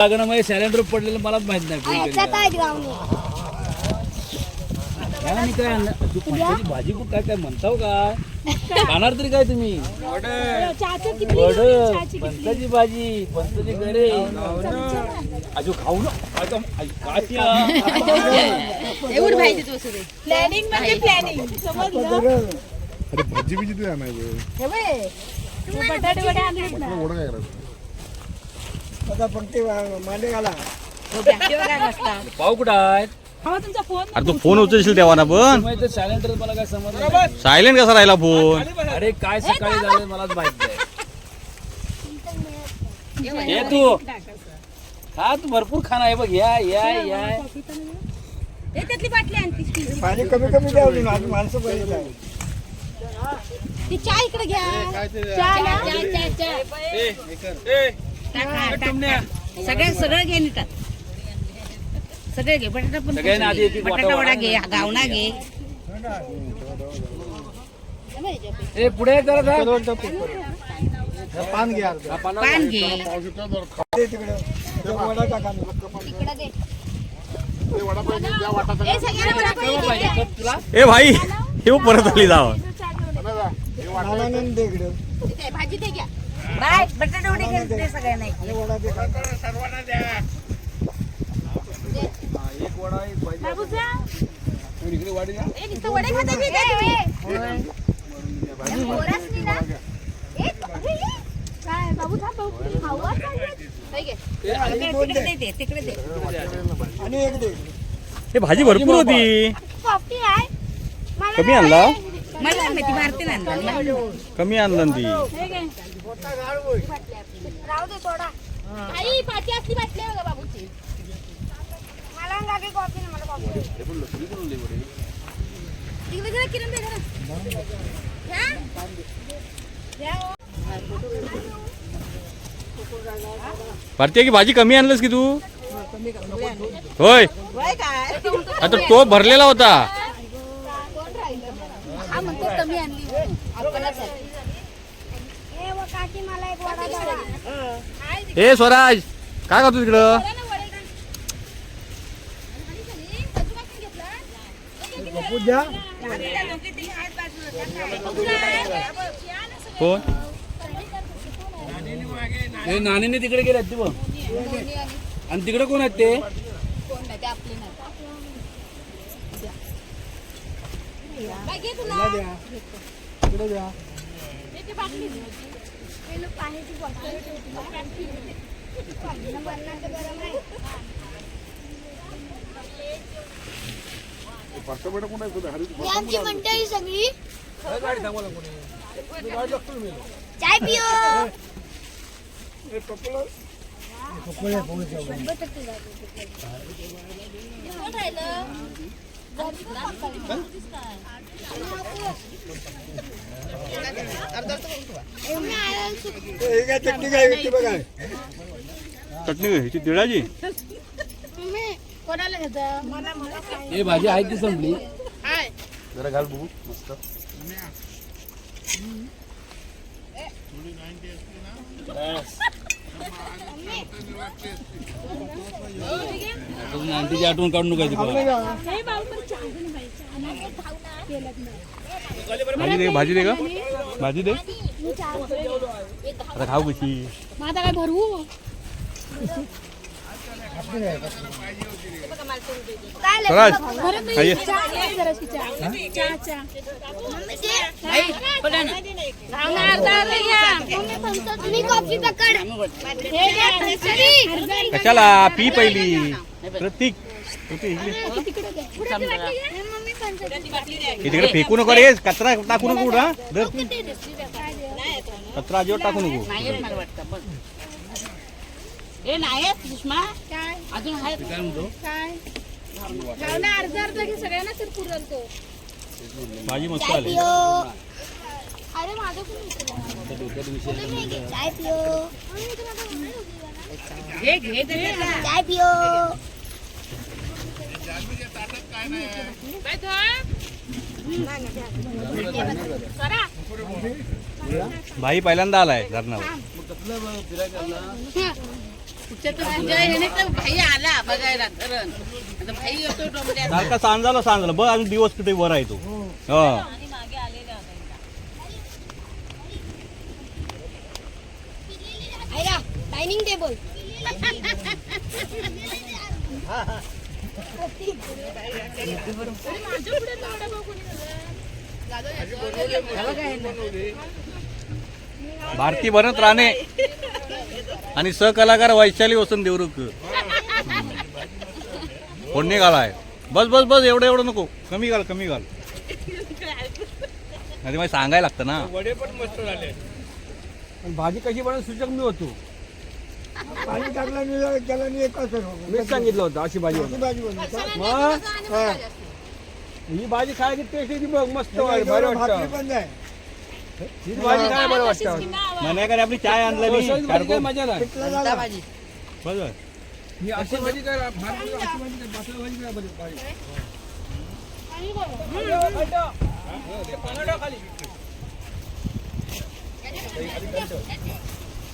लग्नामध्ये सिलेंडर पडलेलं मलाच माहीत नाही. काय मी काय आणलं? तू भाजी कुठं काय काय म्हणताव का? खाणार तरी काय तुम्ही? वड. पंचाची भाजी पंचाची गरे अजून खाऊ ना. आता- काय ते? एवढं पाहिजे तू असं प्लॅनिंग म्हणजे प्लॅनिंग समजलं? अरे भाजी बिजी ते आणायचं. हे बघ, तू बटाटे वडे आणलेत ना. ओढ काय करायचं काय नसता? पाव कुठं आहेत? हा तुमचा फोन? अरे तू फोन उचलशील तेव्हा ना पण. माहिती सिलेंडर मला काय समजलं नाही. सायलेंट कसा राहिला फोन? अरे काय सकाळी झालं मलाच माहीत ये तू. हा तू भरपूर खाना आहे बघ या या या. ए, त्यातली बाटली आणतीस ती चहा इकडे घ्या. सगळ्या सगळं घे निटात सगळे घे बटाटा पण सगळ्यांना आधी एक- एक वाटा बटाटा वडा. घे गावना घे. ए पुढे करत पान घ्या पान घे. दे वडा ए भाई हे परत आली जाव. भाजी ते घ्या. बाय बटाटा वडे घे ते सगळ्यांना एक. वडे खाता की काय पोरासनी ना? एक काय बाबू थांब. तिकडे दे. दे तिकडे दे. हे भाजी भरपूर होती. कमी आणला? मला माहिती भारती आणला. कमी आणलं. ती. राहू दे थोडा. आई पाठी असली बाटली आहे बघा बाबूची. मला अंगा की कॉफी नाही मला कॉफी तिकडे जरा किरण दे जरा घ्या. घ्या हो. भारतीय की भाजी कमी आणलंस की तू? होय. आता तो भरलेला होता. हा म्हणतो कमी आणली. काकी मला एक वडा द्या ए स्वराज काय करतो तिकडं कोण हे नाणीने तिकडे गेले ते बघ आणि तिकडे कोण आहेत ते कोण नाही ते आपले नाही काय घे तुला त्याची बाटली दे. हे लोक पाण्याची बॉटल ठेवतील. मरणाचं गरम आहे. पाचशे बेटा कोण आहे तुझ्या? हरी ही आमची मंडळी सगळी चाय पिओ कोण चटणी एवढी चटणी ह्याची तिळाची कोणाला घ्यायचं हे भाजी आहे ती संपली जरा घाल बघू मस्त नाईन्टीची आठवण काढून नका भाजी दे। भाजी दे का भाजी दे आता खाऊ कशी माझा काय काय स्वराज खाई कशाला पी पहिली? प्रतीक. तिकडे फेकू नको रे कचरा टाकू नको कुठं, हा? कचरा अजिबात टाकू नको. नाही येत मला वाटतं बघ ए नाही सुषमा काय? अजून आहे काय म्हणतो? काय? अर्धा अर्धा घे सगळ्यांना भाजी मस्त आली. अरे माझं? चाय पिओ घे घे दे चाय पिओ भाई पहिल्यांदा आलाय धरणावर. भाई आला बघायला धरण. आता भाई येतो डोंगऱ्यात. सारखा सांजाला सांजाला बघ दिवस कुठे वर आहे तो. हो. Dining table. भारती बनत राहणे आणि सहकलाकार वैशाली वसंत देवरुख. फोडणे घालाय बस बस बस एवढं एवढं नको. कमी घाल कमी घाल. अरे मला सांगायला लागतं ना. वडे पण मस्त झाले. भाजी कशी बनवून सूचक मी होतो. पाणी टाकलं नाही त्याला नाही मीच सांगितलं होतं अशी भाजी. भाजी मग? ही. भाजी खायची टेस्ट येते बघ मस्त भारी भाकरी वाटतं. पण ही भाजी काय बरं वाटतं. मनाकडे आपली चाय आणलं मी. रसाची भाजी काय मजा नाही पिठलं झालं. बरोबर. ही अशी भाजी काय भाजी अशी भाजी काय पातळ भाजी काय बरी- भारी.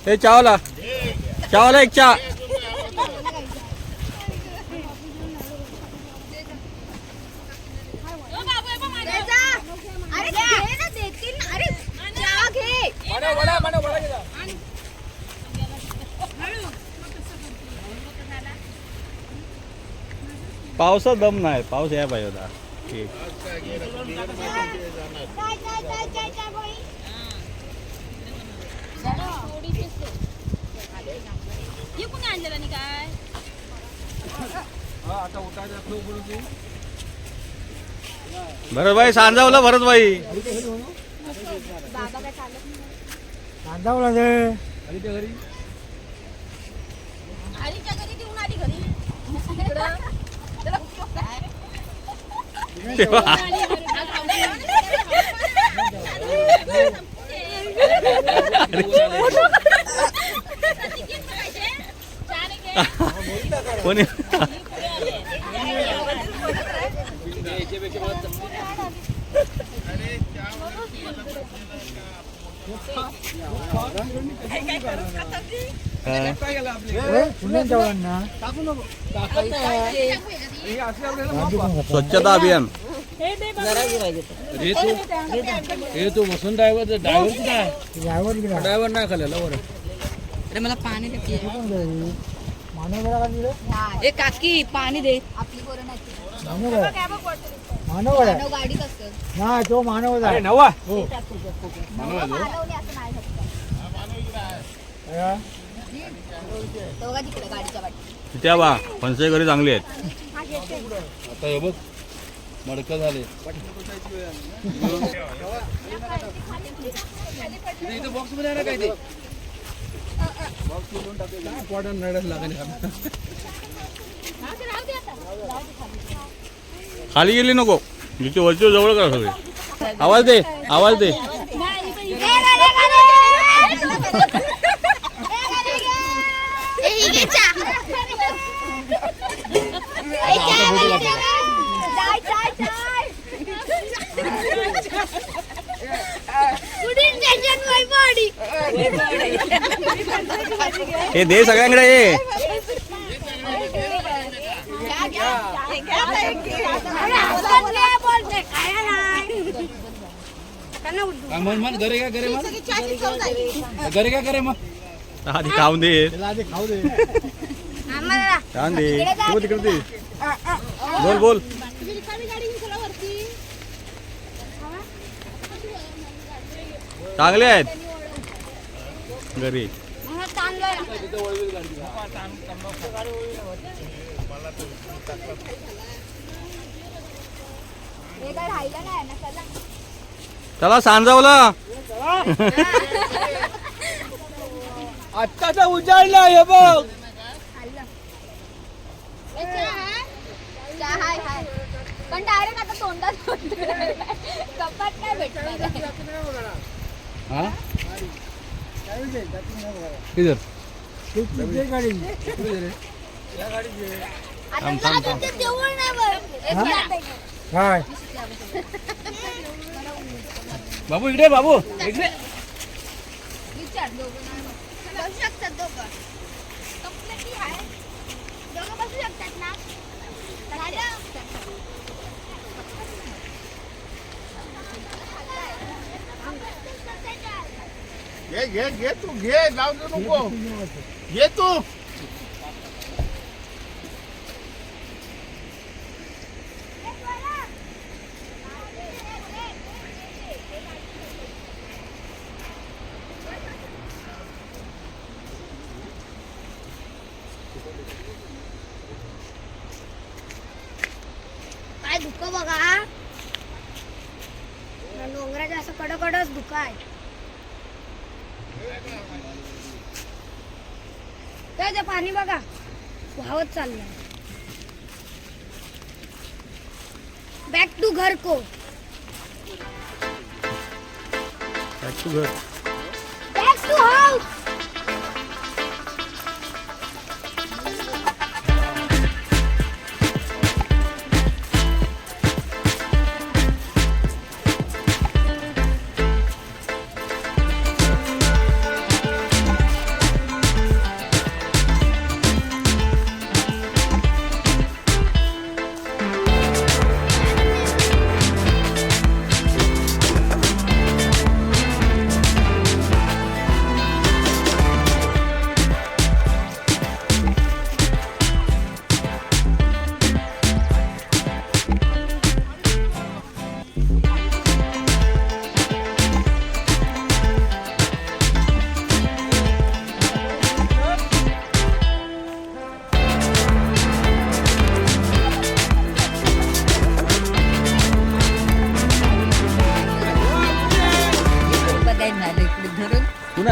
हे चावला. चावला एक चहा अरे घे ना देतील ना. अरे चहा घे वडा वडा वडा वडा घे जा. पावसात दम नाही पाऊस यायला पाहिजे होता ठीक. चाय चाय चाय चाय चाय बोई हा, आता. भरतभाई सांजावलं भरतभाई बाबा काय चालत नाही कांदावला दे घरी आलीच्या घरी घेऊन आली घरी कोणी काय? काय गेलं आपले सुनेन हे. मापा. स्वच्छता अभियान. हे तू. हे तू बसून ड्रायव्हर ड्रायव्हर ड्रायव्हर ड्रायव्हर नाही खाल्लेला बरं. मला पाणी मानव ए काकी पाणी दे. आपली मानव गेला मानव गेला मानव गाडीत असतं. ना तो मानव अरे आहे नवा मानवने असं नाही फक्त दोघा तिकडे गाडीच्या वाटी त्या बा घरी चांगली आहेत. हा आता हे बघ मडकं झाले. बॉक्समध्ये काय ते? पॉटन नडच लागेल खाली गेली नको. जिथे वरची जवळ करा सगळे. आवाज दे आवाज दे. हे दे सगळ्यांकडे ये काय म्हण म्हण घरी काय करे मग घरी काय करे मग आधी खाऊन दे. आधी खाऊ दे. छान दे तू तिकडे दे बोल बोल. चांगले आहेत. घरी. चला सांजावला. आत्ताचा उजाडला हे बघ. पण डायरेक्ट आता तोंडात कपात काय भेटणार हा? किधर काय बाबू इकडे बाबू. इकडे. घे घे घे तू घे जाऊ दे नको घे तू ते ते पाणी बघा. वाहत चाललंय. बॅक टू घर को Back to घर. बॅक टू हाऊस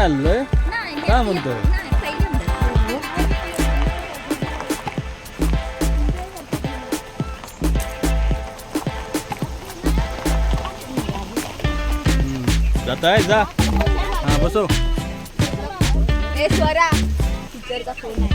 आलोय नाही काय म्हणतोय? पहिल्यांदा जात आहे जा. हा बसो स्वरा फोन आहे.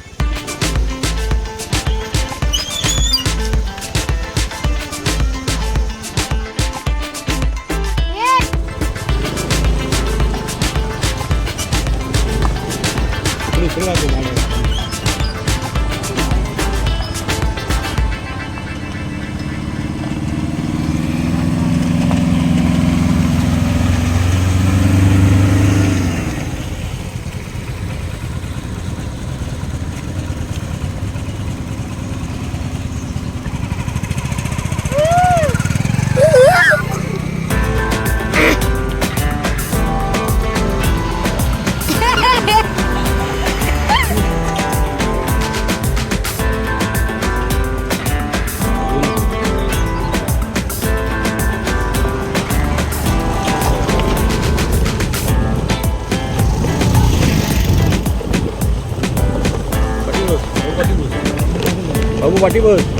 arriba como അടിപൊളി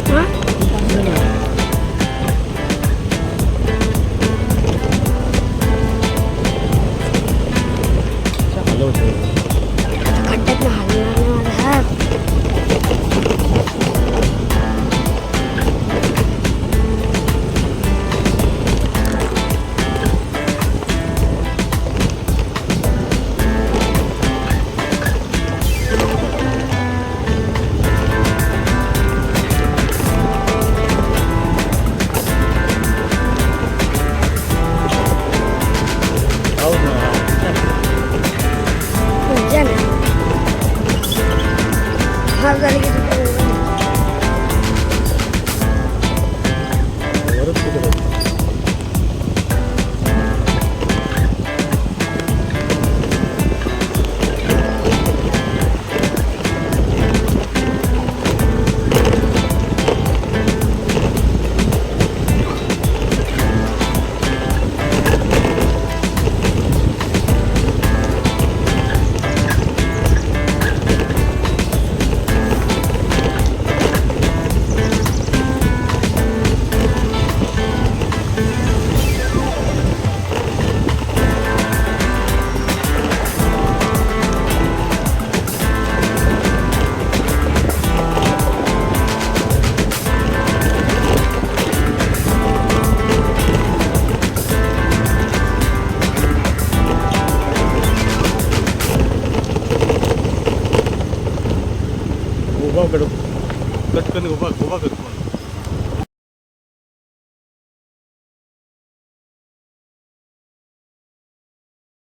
महागणी